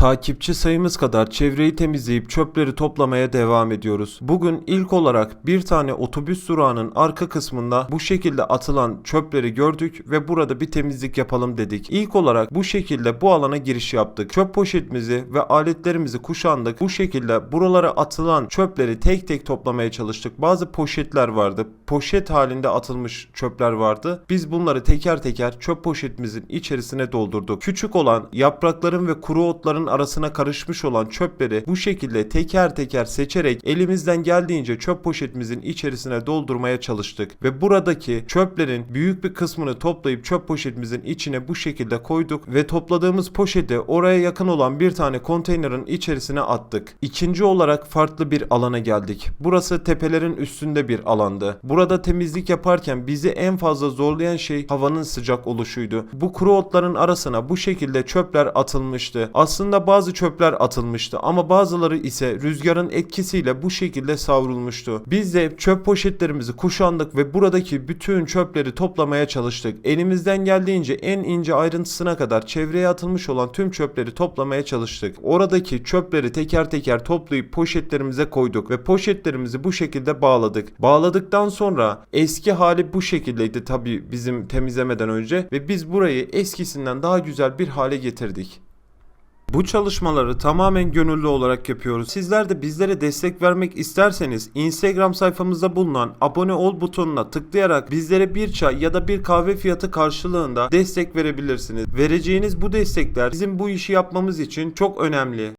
Takipçi sayımız kadar çevreyi temizleyip çöpleri toplamaya devam ediyoruz. Bugün ilk olarak bir tane otobüs durağının arka kısmında bu şekilde atılan çöpleri gördük ve burada bir temizlik yapalım dedik. İlk olarak bu şekilde bu alana giriş yaptık. Çöp poşetimizi ve aletlerimizi kuşandık. Bu şekilde buralara atılan çöpleri tek tek toplamaya çalıştık. Bazı poşetler vardı. Poşet halinde atılmış çöpler vardı. Biz bunları teker teker çöp poşetimizin içerisine doldurduk. Küçük olan yaprakların ve kuru otların arasına karışmış olan çöpleri bu şekilde teker teker seçerek elimizden geldiğince çöp poşetimizin içerisine doldurmaya çalıştık. Ve buradaki çöplerin büyük bir kısmını toplayıp çöp poşetimizin içine bu şekilde koyduk ve topladığımız poşeti oraya yakın olan bir tane konteynerin içerisine attık. İkinci olarak farklı bir alana geldik. Burası tepelerin üstünde bir alandı. Burada temizlik yaparken bizi en fazla zorlayan şey havanın sıcak oluşuydu. Bu kuru otların arasına bu şekilde çöpler atılmıştı. Aslında bazı çöpler atılmıştı ama bazıları ise rüzgarın etkisiyle bu şekilde savrulmuştu. Biz de çöp poşetlerimizi kuşandık ve buradaki bütün çöpleri toplamaya çalıştık. Elimizden geldiğince en ince ayrıntısına kadar çevreye atılmış olan tüm çöpleri toplamaya çalıştık. Oradaki çöpleri teker teker toplayıp poşetlerimize koyduk ve poşetlerimizi bu şekilde bağladık. Bağladıktan sonra eski hali bu şekildeydi tabi bizim temizlemeden önce ve biz burayı eskisinden daha güzel bir hale getirdik. Bu çalışmaları tamamen gönüllü olarak yapıyoruz. Sizler de bizlere destek vermek isterseniz Instagram sayfamızda bulunan abone ol butonuna tıklayarak bizlere bir çay ya da bir kahve fiyatı karşılığında destek verebilirsiniz. Vereceğiniz bu destekler bizim bu işi yapmamız için çok önemli.